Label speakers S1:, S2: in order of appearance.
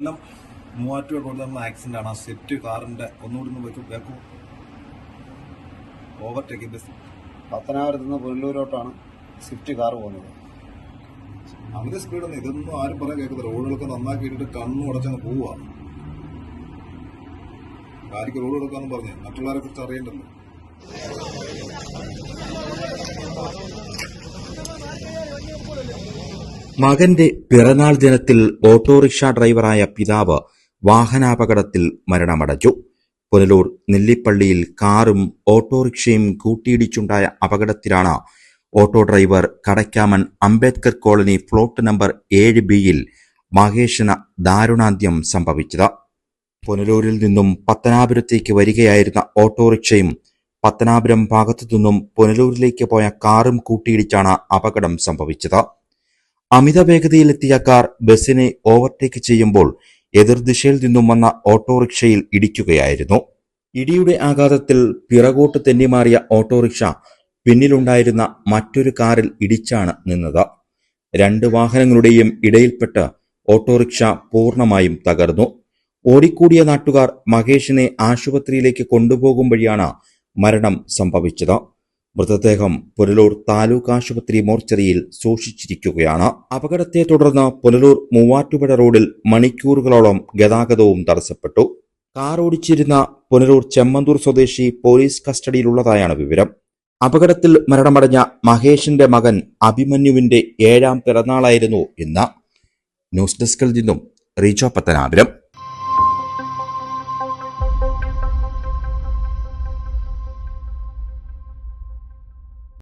S1: എല്ലാം മൂവാറ്റുപുഴ റോഡിൽ നടന്ന ആക്സിഡന്റ് ആണ്. ആ സെറ്റ് കാറിന്റെ ഒന്നുകൂടി ഒന്ന് വെക്കും വെക്കും ഓവർടേക്ക് ബസ്
S2: പത്തനാപുരത്ത് നിന്ന് പുനലൂരോട്ടാണ് സ്വിഫ്റ്റ് കാർ പോകുന്നത്.
S1: അങ്ങനെ സ്പീഡൊന്നും ഇതൊന്നും ആരും പറയാൻ കേൾക്കുന്നത് റോഡുകളൊക്കെ നന്നാക്കി ഇട്ടിട്ട് കണ്ണും അടച്ചങ്ങ് പോവുക. കാലിക്ക് റോഡ് കൊടുക്കാന്ന് പറഞ്ഞു. മറ്റുള്ളവരെ കുറിച്ച് അറിയണ്ടല്ലോ.
S3: മകന്റെ പിറന്നാൾ ദിനത്തിൽ ഓട്ടോറിക്ഷ ഡ്രൈവറായ പിതാവ് വാഹനാപകടത്തിൽ മരണമടഞ്ഞു. പുനലൂർ നെല്ലിപ്പള്ളിയിൽ കാറും ഓട്ടോറിക്ഷയും കൂട്ടിയിടിച്ചുണ്ടായ അപകടത്തിലാണ് ഓട്ടോ ഡ്രൈവർ കടയ്ക്കാമൻ അംബേദ്കർ കോളനി ഫ്ലോട്ട് നമ്പർ ഏഴ് ബിയിൽ മഹേഷിന് ദാരുണാന്ത്യം സംഭവിച്ചത്. പുനലൂരിൽ നിന്നും പത്തനാപുരത്തേക്ക് വരികയായിരുന്ന ഓട്ടോറിക്ഷയും പത്തനാപുരം ഭാഗത്തു നിന്നും പുനലൂരിലേക്ക് പോയ കാറും കൂട്ടിയിടിച്ചാണ് അപകടം സംഭവിച്ചത്. അമിത വേഗതയിലെത്തിയ കാർ ബസിനെ ഓവർടേക്ക് ചെയ്യുമ്പോൾ എതിർദിശയിൽ നിന്നും വന്ന ഓട്ടോറിക്ഷയിൽ ഇടിക്കുകയായിരുന്നു. ഇടിയുടെ ആഘാതത്തിൽ പിറകോട്ട് തെന്നിമാറിയ ഓട്ടോറിക്ഷ പിന്നിലുണ്ടായിരുന്ന മറ്റൊരു കാറിൽ ഇടിച്ചാണ് നിന്നത്. രണ്ട് വാഹനങ്ങളുടെയും ഇടയിൽപ്പെട്ട് ഓട്ടോറിക്ഷ പൂർണമായും തകർന്നു. ഓടിക്കൂടിയ നാട്ടുകാർ മഹേഷിനെ ആശുപത്രിയിലേക്ക് കൊണ്ടുപോകും വഴിയാണ് മരണം സംഭവിച്ചത്. മൃതദേഹം പുനലൂർ താലൂക്ക് ആശുപത്രി മോർച്ചറിയിൽ സൂക്ഷിച്ചിരിക്കുകയാണ്. അപകടത്തെ തുടർന്ന് പുനലൂർ മൂവാറ്റുപുഴ റോഡിൽ മണിക്കൂറുകളോളം ഗതാഗതവും തടസ്സപ്പെട്ടു. കാർ ഓടിച്ചിരുന്ന പുനലൂർ ചെമ്മന്തൂർ സ്വദേശി പോലീസ് കസ്റ്റഡിയിലുള്ളതായാണ് വിവരം. അപകടത്തിൽ മരണമടഞ്ഞ മഹേഷിന്റെ മകൻ അഭിമന്യുവിന്റെ ഏഴാം പിറന്നാളായിരുന്നു ഇന്ന്. ന്യൂസ് ഡെസ്കിൽ നിന്നും റീജോ പത്തനാപുരം.